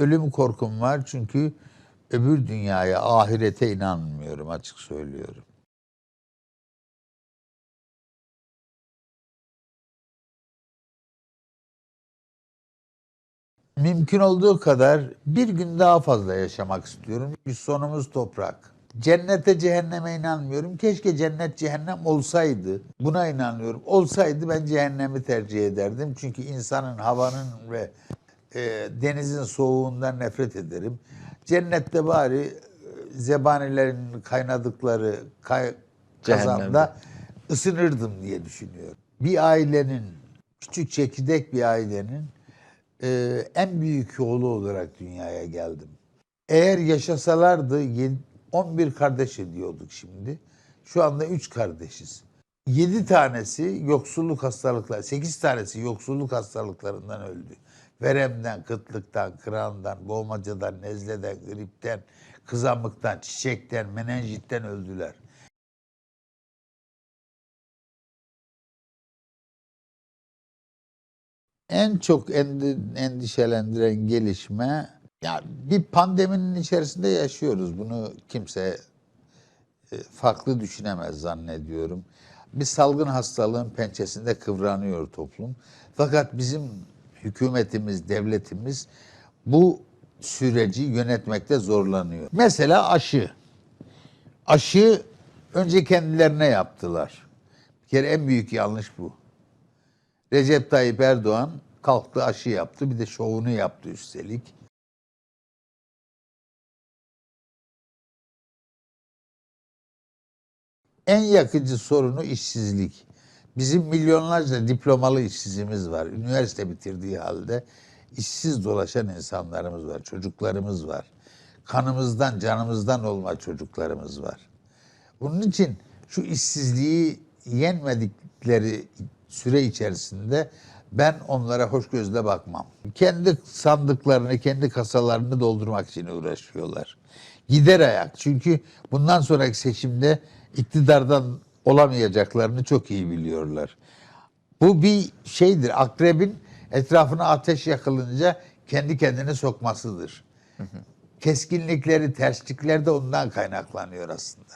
ölüm korkum var çünkü öbür dünyaya, ahirete inanmıyorum açık söylüyorum. Mümkün olduğu kadar bir gün daha fazla yaşamak istiyorum. Çünkü sonumuz toprak. Cennete cehenneme inanmıyorum. Keşke cennet cehennem olsaydı. Buna inanıyorum. Olsaydı ben cehennemi tercih ederdim. Çünkü insanın havanın ve e, denizin soğuğundan nefret ederim. Cennette bari e, zebanilerin kaynadıkları kay, kazanda ısınırdım diye düşünüyorum. Bir ailenin, küçük çekirdek bir ailenin e, en büyük oğlu olarak dünyaya geldim. Eğer yaşasalardı yedi- 11 kardeş ediyorduk şimdi. Şu anda 3 kardeşiz. 7 tanesi yoksulluk hastalıkları, 8 tanesi yoksulluk hastalıklarından öldü. Veremden, kıtlıktan, kırandan, boğmacadan, nezleden, gripten, kızamıktan, çiçekten, menenjitten öldüler. En çok endi- endişelendiren gelişme ya bir pandeminin içerisinde yaşıyoruz. Bunu kimse e, farklı düşünemez zannediyorum. Bir salgın hastalığın pençesinde kıvranıyor toplum. Fakat bizim hükümetimiz, devletimiz bu süreci yönetmekte zorlanıyor. Mesela aşı. Aşı önce kendilerine yaptılar. Bir kere en büyük yanlış bu. Recep Tayyip Erdoğan kalktı aşı yaptı. Bir de şovunu yaptı üstelik. En yakıcı sorunu işsizlik. Bizim milyonlarca diplomalı işsizimiz var. Üniversite bitirdiği halde işsiz dolaşan insanlarımız var. Çocuklarımız var. Kanımızdan, canımızdan olma çocuklarımız var. Bunun için şu işsizliği yenmedikleri süre içerisinde ben onlara hoş gözle bakmam. Kendi sandıklarını, kendi kasalarını doldurmak için uğraşıyorlar. Gider ayak. Çünkü bundan sonraki seçimde iktidardan olamayacaklarını çok iyi biliyorlar. Bu bir şeydir. Akrebin etrafına ateş yakılınca kendi kendini sokmasıdır. Keskinlikleri, terslikler de ondan kaynaklanıyor aslında.